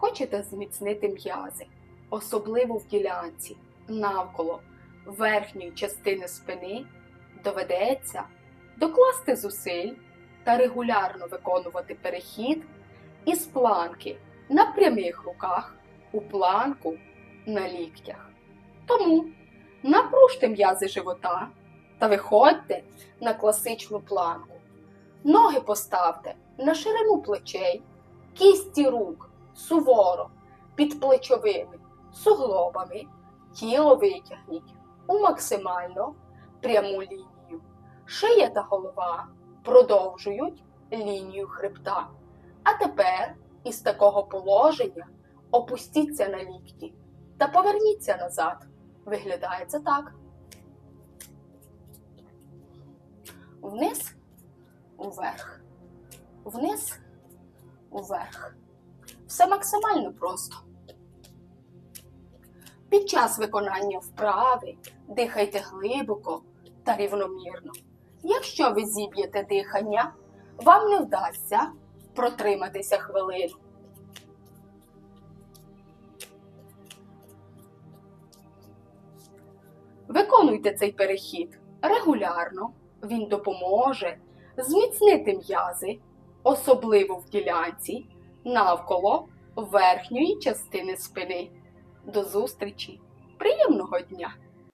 Хочете зміцнити м'язи, особливо в ділянці, навколо верхньої частини спини, доведеться докласти зусиль та регулярно виконувати перехід із планки на прямих руках у планку на ліктях. Тому напружте м'язи живота та виходьте на класичну планку. Ноги поставте на ширину плечей, кісті рук суворо під плечовими суглобами, тіло витягніть у максимально пряму лінію. Шия та голова продовжують лінію хребта. А тепер із такого положення опустіться на лікті та поверніться назад. Виглядає це так. Вниз, уверх, вниз, уверх. Все максимально просто. Під час виконання вправи дихайте глибоко та рівномірно. Якщо ви зіб'єте дихання, вам не вдасться протриматися хвилину. Виконуйте цей перехід регулярно. Він допоможе зміцнити м'язи, особливо в ділянці навколо верхньої частини спини. До зустрічі! Приємного дня!